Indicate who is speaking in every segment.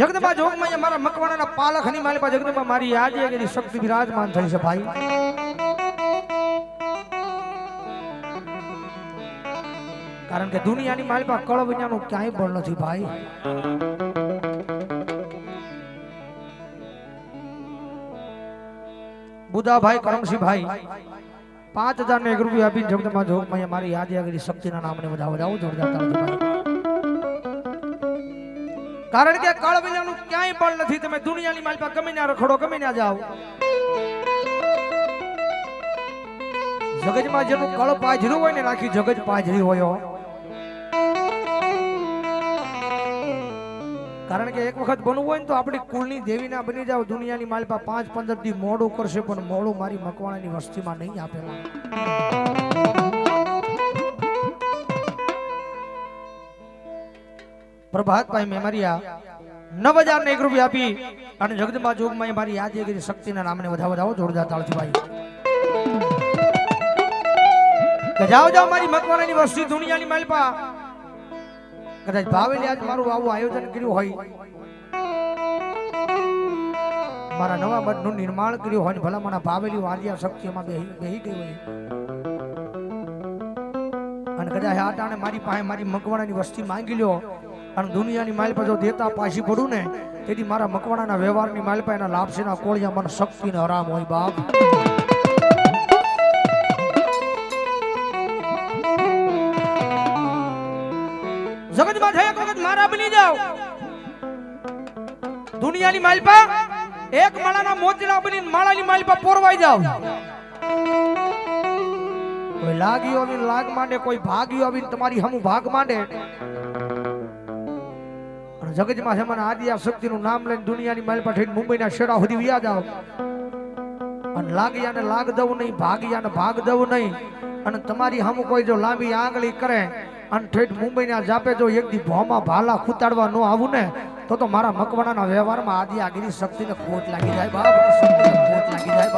Speaker 1: જગદંબા જોગમાં મારા મકવાણાના પાલખની માલિપા જગદંબા મારી આજે એની શક્તિ વિરાજમાન થઈ છે ભાઈ. કારણ કે દુનિયાની માલિપા કળ વિનાનું ક્યાંય પણ નથી ભાઈ. બુદાભાઈ કરમસિંહભાઈ, પાંચ હજાર ને એક રૂપિયા આપીને જગદંબા જોગમાં મારી આજે આગળ શક્તિના નામને બધા વધાવો, જોરદાર ભાઈ. કારણ કે કળ વિનાનું ક્યાંય બળ નથી. તમે દુનિયાની માલિપા ગમે ના રખડો, ગમે ના જાઓ. જગજમાં જેનું કળ પાજરું હોય ને, રાખી જગજ પાજરી હોય કારણ કે એક વખત બનવું હોય ને તો આપણી કુળની દેવી ના બની જાવ દુનિયાની માલિપા પાંચ પંદર દી મોડું કરશે, પણ મોડું મારી મકવાણાની વસ્તીમાં નહીં આપેલા. પ્રભાતભાઈ મેમરિયા નવ હજાર ને એક રૂપિયા આપી અને જગદંબા જોગમાં મારી યાદગીરી શક્તિના નામને વધાવો વધાવો જોરદાર તાળથી ભાઈ જાઓ જાઓ મારી મકવાણાની વસ્તી દુનિયાની માલપા. કદાચ ભાવેલી આજ મારું આવું આયોજન કર્યું હોય. મારા નવા મઠનું નિર્માણ કર્યું હોય ભલા મારા ભાવેલી વાલિયા શક્તિમાં બેહી ગઈ હોય. અને કદાચ આ ટાણે મારી પાસે મારી મકવાણાની વસ્તી માંગી લ્યો. અને દુનિયાની માલ પર જો દેતા પાછી પડું ને, તેથી મારા મકવાણાના વ્યવહારની માલ પર એના લાપસીના કોળિયા મને શક્તિ ને હરામ હોય બાપ. જગતમાં થઈ એક બની જાવ દુનિયાની માલપા એક માળાના મોતીના બની માળાની માલપા પોરવાઈ જાવ કોઈ લાગ્યો આવીને લાગ માંડે, કોઈ ભાગ્યો આવીને તમારી હમું ભાગ માંડે અને જગતમાં છે મને આદિયા શક્તિનું નામ લઈને દુનિયાની માલપા થઈને મુંબઈના શેડા સુધી વ્યા જાઓ. અને લાગ્યાને લાગ દઉં નહીં ભાગ્યાને ભાગ દઉં નહીં. અને તમારી હમ કોઈ જો લાંબી આંગળી કરે અને ઠેઠ મુંબઈના જાપે જો એક દી ભોમાં ભાલા ખૂતાડવા ન આવું ને, તો તો મારા મકવાણાના વ્યવહારમાં આદિ આગીની શક્તિને ખોટ લાગી જાય, બાપ શક્તિને લાગી જાય.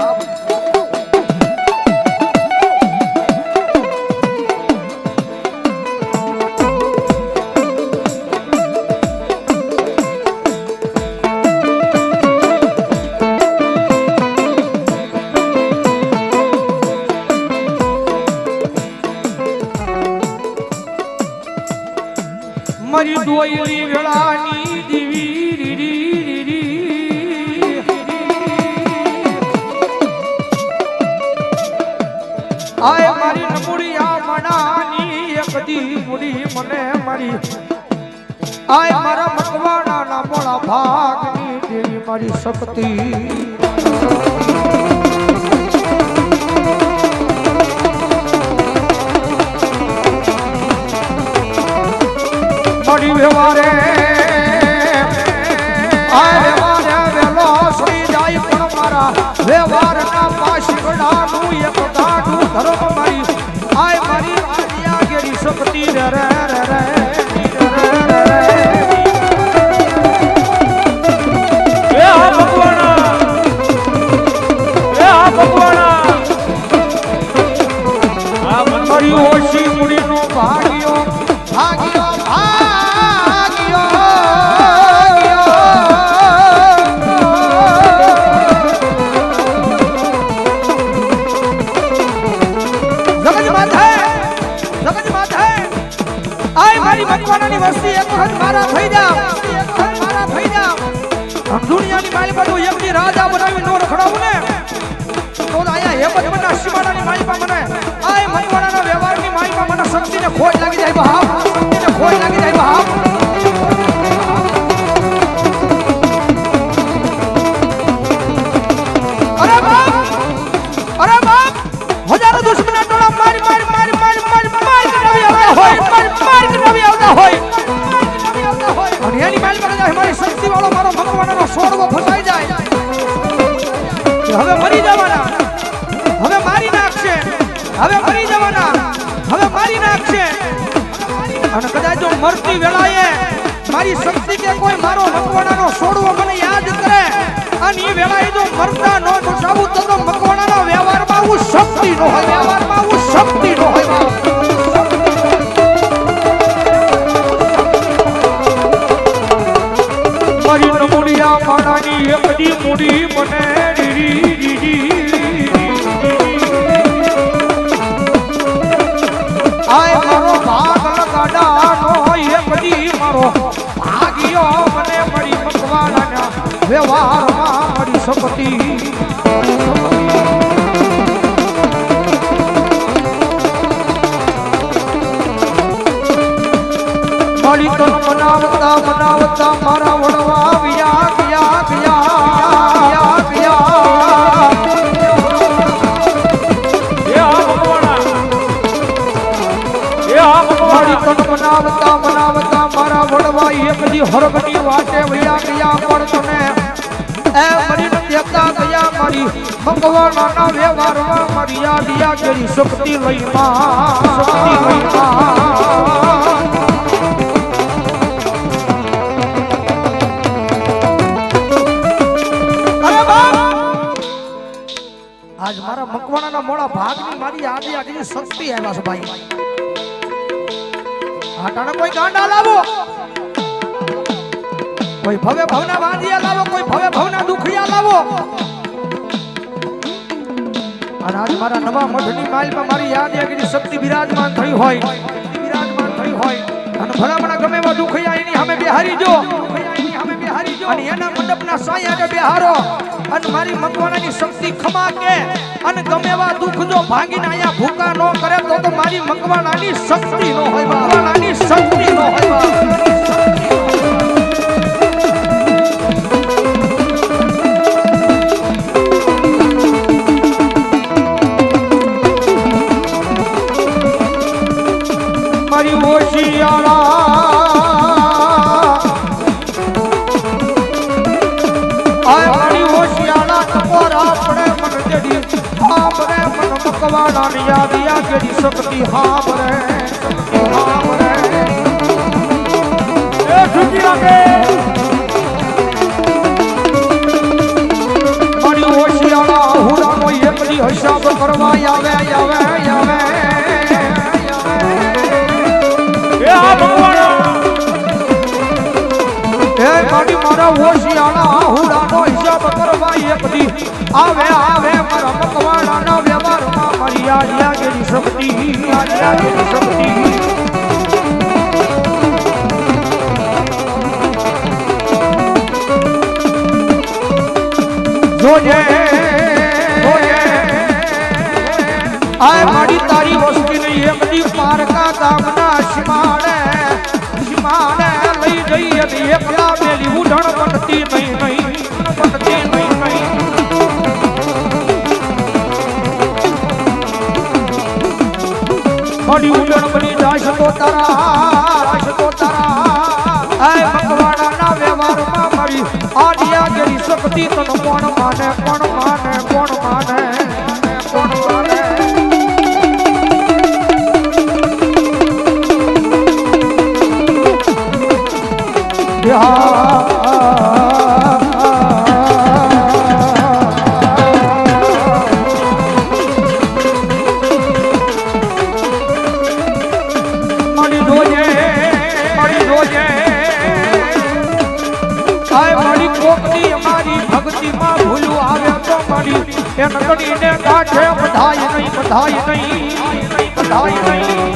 Speaker 1: મનાની એક દી મુડી મને મારી. આય મારા મકવાણા ના મોળા ભાગની દેવી મારી શક્તિ. મારી વ્યવહારે ગેરી શક્તિ તો આયા હેમત મના. આ મનવાડાના વ્યવહારની માલિપા મને શક્તિને ખોટ લાગી જાય. બાપ શક્તિને ખોટ લાગી મરતી વેળાએ મારી શક્તિ કે કોઈ મારો મકવાણાનો છોડવો મને યાદ કરે. અને એ વેળાએ જો મરતા નો બચાવું તો તો મકવાણાના વ્યવહારમાં હું શક્તિ નો હોય. વ્યવહારમાં હું શક્તિ નો હોય. મારી
Speaker 2: નમુડિયા માણાની એક દી મૂડી મને રીરી રીરી
Speaker 1: દી મારો ભાગ્યો મને મળી મકવાડાના વ્યવહારમાં મળી શકતી મળી તો બનાવતા બનાવતા મારા વડવા હરગની વાટે વયા ગયા પણ તને એ મરી દેતા ગયા મારી. ભગવાનના વ્યવહારમાં મારી યાદ યા કરી શક્તિ લઈ માં શક્તિ લઈ આજ મારા મકવાણાના મોડા ભાગની મારી આદિ આદિની શક્તિ આવ્યા છે ભાઈ. આટાને કોઈ ગાંડા લાવો. કોઈ ભવે ભવના વાંધિયા લાવો, કોઈ ભવે ભવના દુખિયા લાવો. અને આજ મારા નવા મઠની માલમાં મારી યાદ યાગીની શક્તિ બિરાજમાન થઈ હોય. બિરાજમાન થઈ હોય. અને ભલામણા ગમે એવા દુખિયા એની સામે બિહારી જો. અને એના મંડપના સાયા બિહારો. અને મારી મકવાણાની શક્તિ ખમા કે. અને ગમે એવા દુઃખ જો ભાંગીને અહીંયા ભૂકા ન કરે, તો મારી મકવાણાની શક્તિ ન હોય. મકવાણાની શક્તિ ન હોય મારી ઓશિયાળા આય મારી ઓશિયાળા ટકોરા પડે મન જડી હા મન મકવાડા ની જડી શક્તિ? હા શક્તિ હા
Speaker 2: એ ઝૂકી લાગે
Speaker 1: મારી ઓશિયાળા હુરાનો એકડી હિસાબ કરવા આવે આવે હે મારી ઓશિયાળા હુરાનો હિસાબ કરવા દી. આવે આવે, મારા મકવાડાના વ્યવહારમાં મારી યાદ યા જડી શક્તિ યાદ યા જડી શક્તિ. જોજે આય મારી તારી વસ્તી નહીં, એક દી પારકા ગામના સીમાડે લઈ એકલા મેલી ઉઢણ બનતી નહીં નહીં બનતી નહીં નહીં. મારી ઉડણ બની જાશ તો તારા જાશ તો તારા. આય મકવાડાના વ્યવહારમાં મારી આડિયા ગેરી શક્તિ તન કોણ માને કોણ માને કોણ માને? આય મારી કોકની અમારી ભક્તિમાં ભૂલું આવે તો મારી એ નગડીને કાઠે બધાય નહીં બધાય નહીં બધાય નહીં.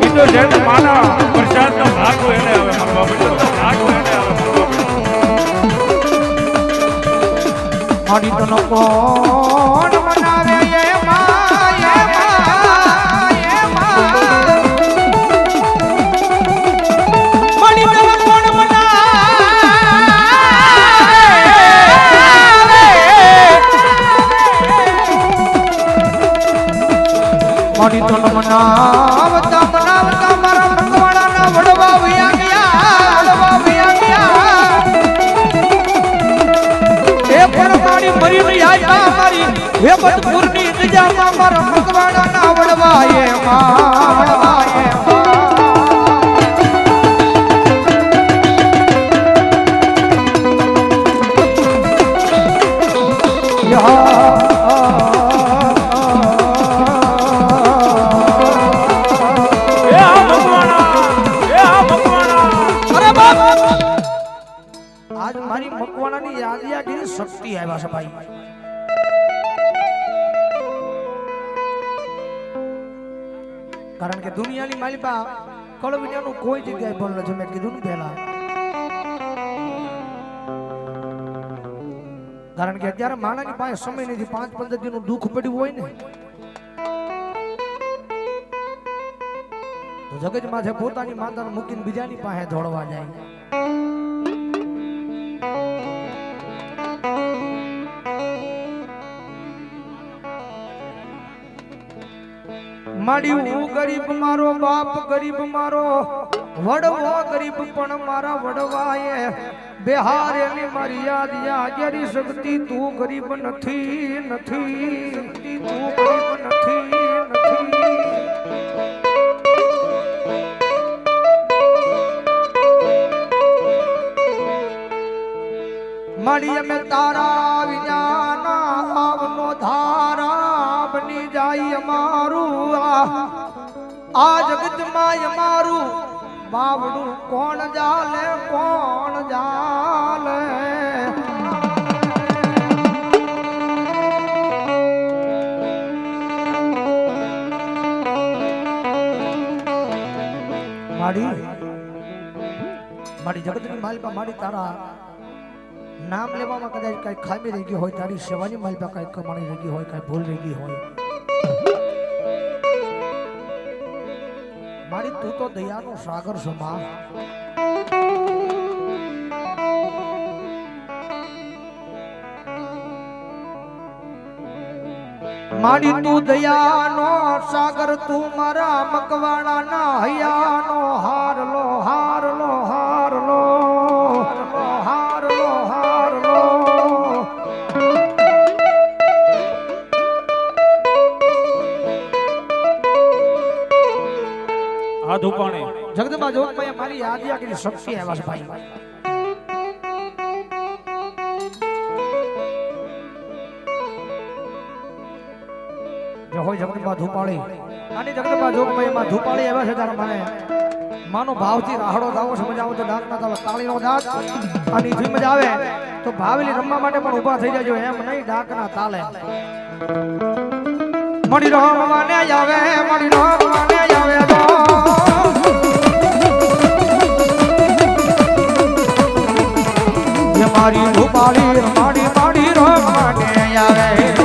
Speaker 2: ઈ તો જેમ માના પ્રસાદનો ભાગ હોય એને હવે મળવા મળ્યો ભાગ હોય એને હવે
Speaker 1: મારી તો કોણ મનાવે મારી કળવિયાનું કોઈ જગ્યાએ પણ નથી મેં કીધું ને પહેલા. કારણ કે અત્યારે માણસની પાસે સમય નથી, પાંચ પંદર દિનનું દુઃખ પડ્યું હોય ને. તો જગત માથે પોતાની માતાને મૂકીને બીજાની પાસે દોડવા જાય. માડી હું ગરીબ મારો બાપ ગરીબ મારો, વડવો ગરીબ પણ મારા વડવાએ. બિહાર એની મારી યાદ યાગેરી શક્તિ તું ગરીબ નથી નથી, તું ગરીબ નથી નથી. માડી અમે તારા વિના આવનો ધારા જાય અમારું આ જગતમાં અમારું બાવડું કોણ જાલે કોણ જાલે? માડી મારી જગતની માલિકા, માડી તારા નામ લેવામાં કદાચ કઈ ખામી રહી ગઈ હોય, તારી સેવાની માલિકા કઈ કમાણી રહી ગઈ હોય, કઈ ભૂલ રહી ગઈ હોય. મારી તું તો દયાનો સાગર છો માં મારી તું દયાનો સાગર, તું મારા મકવાણાના હૈયાનો હારલો હારલો હારલો
Speaker 2: આ ધુપાણી
Speaker 1: જગદંબા જોગભાઈ મારી યાદી આગળ શક્તિ આવ્યા છે ભાઈ. મને ભાવથી મજા તો ડાક ના તાલો દાંત. આવે તો ભાવેલી રમવા માટે પણ ઊભા થઈ જાજો, એમ નહીં ડાકના તાલે. મળી રહો મને આવે
Speaker 2: મારી ભૂપાળી માડી માડી રોગ માટે આવે.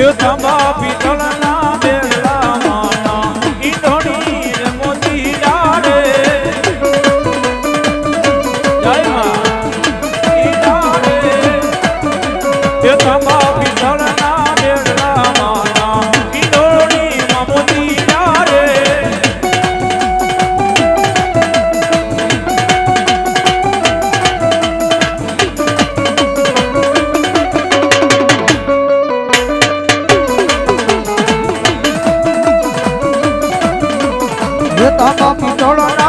Speaker 2: એ તમા પિતળના એ
Speaker 1: તાંબા પિત્તળના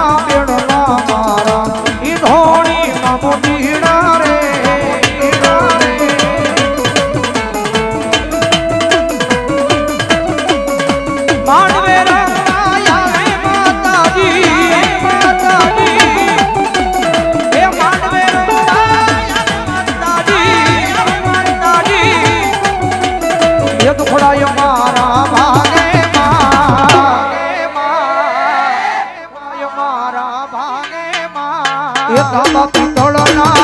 Speaker 3: મારા